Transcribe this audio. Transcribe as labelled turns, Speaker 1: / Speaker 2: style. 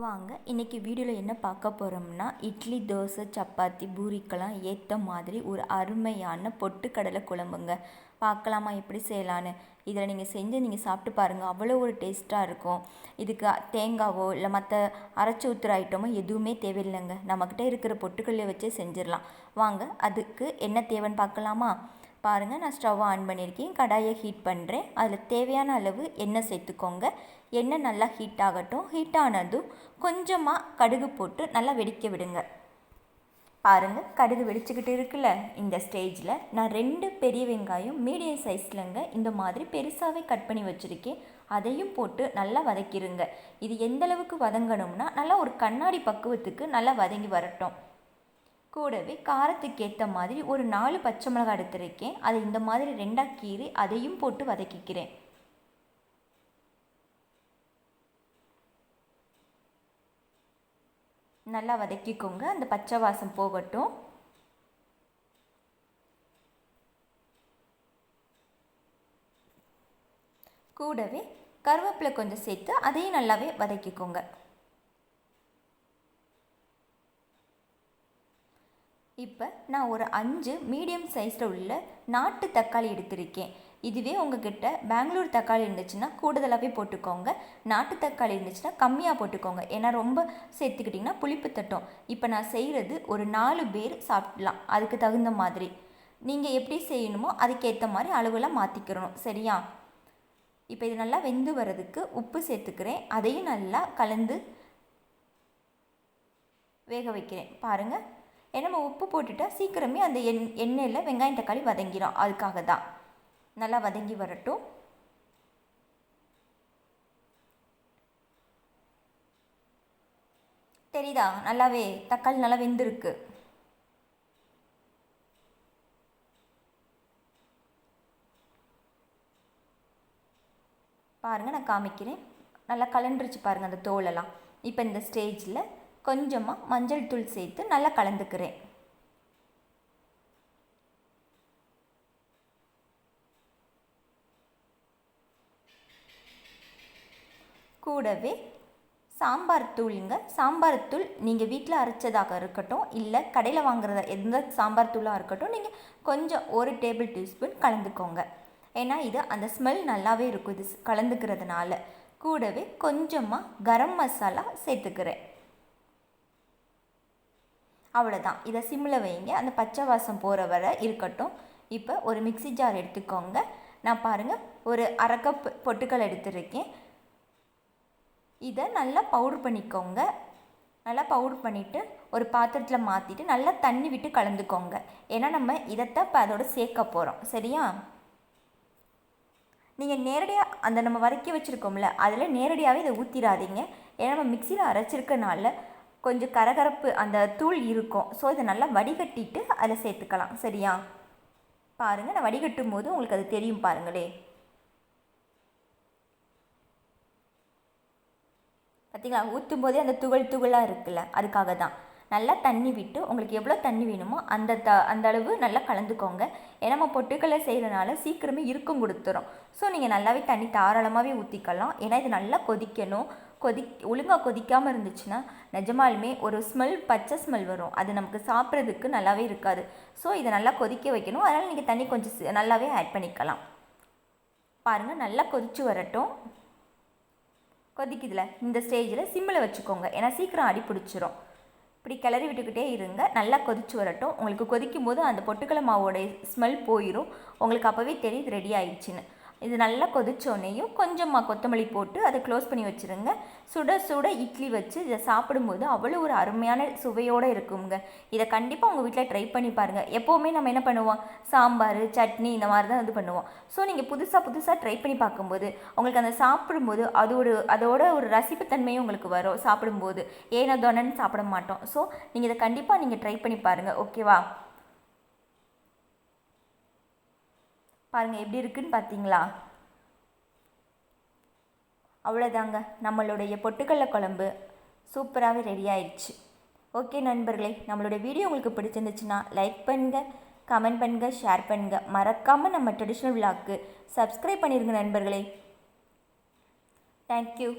Speaker 1: வாங்க இன்றைக்கி வீடியோவில் என்ன பார்க்க போகிறோம்னா இட்லி தோசை சப்பாத்தி பூரிக்கெல்லாம் ஏற்ற மாதிரி ஒரு அருமையான பொட்டுக்கடலை குழம்புங்க. பார்க்கலாமா? எப்படி செய்யலான்னு? இதில் நீங்கள் செஞ்சு நீங்கள் சாப்பிட்டு பாருங்கள் அவ்வளோ ஒரு டேஸ்ட்டாக இருக்கும். இதுக்கு தேங்காவோ இல்லை மற்ற அரைச்சி ஊற்றுற ஐட்டமோ எதுவுமே தேவையில்லைங்க. நம்மக்கிட்ட இருக்கிற பொட்டுக்கடலை வச்சே செஞ்சிடலாம். வாங்க அதுக்கு என்ன தேவைன்னு பார்க்கலாமா? பாருங்கள் நான் ஸ்டவ்வை ஆன் பண்ணியிருக்கேன். கடாயை ஹீட் பண்ணுறேன் அதில் தேவையான அளவு எண்ணெய் சேர்த்துக்கோங்க. எண்ணெய் நல்லா ஹீட் ஆகட்டும். ஹீட் ஆனதும் கொஞ்சமாக கடுகு போட்டு நல்லா வெடிக்க விடுங்க. பாருங்கள் கடுகு வெடிச்சுக்கிட்டு இருக்குல்ல இந்த ஸ்டேஜில். நான் ரெண்டு பெரிய வெங்காயம் மீடியம் சைஸ்லங்க இந்த மாதிரி பெருசாகவே கட் பண்ணி வச்சுருக்கேன். அதையும் போட்டு நல்லா வதக்கிடுங்க இது எந்தளவுக்கு வதங்கணும்னா நல்லா ஒரு கண்ணாடி பக்குவத்துக்கு நல்லா வதங்கி வரட்டும். கூடவே காரத்துக்கு ஏற்ற மாதிரி ஒரு நாலு பச்சை மிளகாய் எடுத்துருக்கேன். அதை இந்த மாதிரி ரெண்டாக கீறி அதையும் போட்டு வதக்கிக்கிறேன். நல்லா வதக்கிக்கோங்க. அந்த பச்சை வாசம் போகட்டும். கூடவே கருவேப்பிலை கொஞ்சம் சேர்த்து அதையும் நல்லாவே வதக்கிக்கோங்க. இப்போ நான் ஒரு அஞ்சு மீடியம் சைஸில் உள்ள நாட்டு தக்காளி எடுத்திருக்கேன். இதுவே உங்ககிட்ட பெங்களூர் தக்காளி இருந்துச்சுன்னா கூடுதலாகவே போட்டுக்கோங்க. நாட்டு தக்காளி இருந்துச்சுன்னா கம்மியாக போட்டுக்கோங்க. ஏன்னா ரொம்ப சேர்த்துக்கிட்டிங்கன்னா புளிப்பு தட்டும். இப்போ நான் செய்கிறது ஒரு நாலு பேர் சாப்பிடலாம். அதுக்கு தகுந்த மாதிரி. நீங்கள் எப்படி செய்யணுமோ அதுக்கேற்ற மாதிரி அளவெல்லாம் மாற்றிக்கிறணும் சரியா? இப்போ இது நல்லா வெந்து வர்றதுக்கு உப்பு சேர்த்துக்கிறேன். அதையும் நல்லா கலந்து வேக வைக்கிறேன். பாருங்கள் நம்ம உப்பு போட்டுட்டா சீக்கிரமே அந்த எண் எண்ணெயில் வெங்காயம் தக்காளி வதங்கிடும் அதுக்காக தான் நல்லா வதங்கி வரட்டும். தெரியுதா? நல்லாவே தக்காளி நல்லா வெந்திருக்கு. பாருங்கள் நான் காமிக்கிறேன். நல்லா கலண்டுருச்சு பாருங்கள் அந்த தோலெல்லாம். இப்போ இந்த ஸ்டேஜில் கொஞ்சமாக மஞ்சள் தூள் சேர்த்து நல்லா கலந்துக்கிறேன். கூடவே சாம்பார் தூளுங்க. சாம்பார் தூள் நீங்கள் வீட்டில் அரைச்சதாக இருக்கட்டும் இல்லை கடையில் வாங்குறத எந்த சாம்பார் தூளாக இருக்கட்டும் நீங்கள் கொஞ்சம் ஒரு டேபிள் டீஸ்பூன் கலந்துக்கோங்க. ஏன்னா இது அந்த ஸ்மெல் நல்லாவே இருக்கும் இது கலந்துக்கிறதுனால. கூடவே கொஞ்சமாக கரம் மசாலா சேர்த்துக்கிறேன். அவ்வளோதான் இதை சிம்மில் வைங்க. அந்த பச்சை வாசம் போகிற வரை இருக்கட்டும். இப்போ ஒரு மிக்சி ஜார் எடுத்துக்கோங்க. நான் பாருங்கள் ஒரு அரை கப் பொட்டுக்கல் எடுத்துருக்கேன். இதை நல்லா பவுட்ரு பண்ணிக்கோங்க. நல்லா பவுட்ரு பண்ணிவிட்டு ஒரு பாத்திரத்தில் மாற்றிட்டு நல்லா தண்ணி விட்டு கலந்துக்கோங்க. ஏன்னா நம்ம இதைத்தான் இப்போ அதோட சேர்க்க போகிறோம் சரியா? நீங்கள் நேரடியாக அந்த நம்ம வதக்கி வச்சுருக்கோம்ல அதில் நேரடியாகவே இதை ஊற்றிடாதீங்க ஏன்னா நம்ம மிக்சியில் அரைச்சிருக்கனால கொஞ்சம் கரகரப்பு அந்த தூள் இருக்கும். ஸோ இதை நல்லா வடிகட்டிட்டு அதில் சேர்த்துக்கலாம். சரியா? பாருங்கள் நான் வடிகட்டும் போது உங்களுக்கு அது தெரியும் பாருங்களே. பார்த்தீங்களா? ஊற்றும் போதே அந்த துகள் துகளாக இருக்குல்ல அதுக்காக தான். நல்லா தண்ணி விட்டு உங்களுக்கு எவ்வளோ தண்ணி வேணுமோ அந்த த அந்த அளவு நல்லா கலந்துக்கோங்க. ஏன்னா நம்ம பொட்டுக்களை செய்கிறனால சீக்கிரமே இருக்கும் கொடுத்துரும். ஸோ நீங்கள் நல்லாவே தண்ணி தாராளமாகவே ஊற்றிக்கலாம் ஏன்னா இது நல்லா கொதிக்கணும். கொதி ஒழுங்காக கொதிக்காமல் இருந்துச்சுன்னா நிஜமாலுமே ஒரு ஸ்மெல் பச்சை ஸ்மெல் வரும். அது நமக்கு சாப்பிட்றதுக்கு நல்லாவே இருக்காது. ஸோ இதை நல்லா கொதிக்க வைக்கணும். அதனால் நீங்கள் தண்ணி கொஞ்சம் நல்லாவே ஆட் பண்ணிக்கலாம். பாருங்கள் நல்லா கொதித்து வரட்டும். கொதிக்குதுல? இந்த ஸ்டேஜில் சிம்மில் வச்சுக்கோங்க. ஏன்னா சீக்கிரம் அடி பிடிச்சிரும். இப்படி கிளறி விட்டுக்கிட்டே இருங்க. நல்லா கொதிச்சு வரட்டும். உங்களுக்கு கொதிக்கும் போது அந்த பொட்டுக்கலை மாவோடைய ஸ்மெல் போயிடும் உங்களுக்கு அப்போவே தெரியுது ரெடி ஆயிடுச்சுன்னு. இது நல்லா கொதிச்சோடனேயும் கொஞ்சமாக கொத்தமல்லி போட்டு அதை க்ளோஸ் பண்ணி வச்சுருங்க. சுட சுட இட்லி வச்சு இதை சாப்பிடும்போது அவ்வளோ ஒரு அருமையான சுவையோடு இருக்குங்க. இதை கண்டிப்பாக உங்கள் வீட்டில் ட்ரை பண்ணி பாருங்கள் எப்போவுமே நம்ம என்ன பண்ணுவோம்? சாம்பார் சட்னி இந்த மாதிரி தான் இது பண்ணுவோம். ஸோ நீங்கள் புதுசாக புதுசாக ட்ரை பண்ணி பார்க்கும்போது உங்களுக்கு அந்த சாப்பிடும்போது அது ஒரு அதோட ஒரு ரசிப்புத்தன்மையும் உங்களுக்கு வரும் சாப்பிடும்போது. ஏனோ தோனன்னு சாப்பிட மாட்டோம்? ஸோ நீங்கள் இதை கண்டிப்பாக நீங்கள் ட்ரை பண்ணி பாருங்கள் ஓகேவா பாருங்கள் எப்படி இருக்குன்னு பார்த்தீங்களா அவ்வளோதாங்க நம்மளுடைய பொட்டுக்கடல குழம்பு சூப்பராகவே ரெடி ஆயிடுச்சு. ஓகே நண்பர்களே நம்மளுடைய வீடியோ உங்களுக்கு பிடிச்சிருந்துச்சுன்னா லைக் பண்ணுங்கள் கமெண்ட் பண்ணுங்கள் ஷேர் பண்ணுங்கள் மறக்காமல் நம்ம ட்ரெடிஷ்னல் விழாக்கு சப்ஸ்கிரைப் பண்ணிடுங்க நண்பர்களே. தேங்க்யூ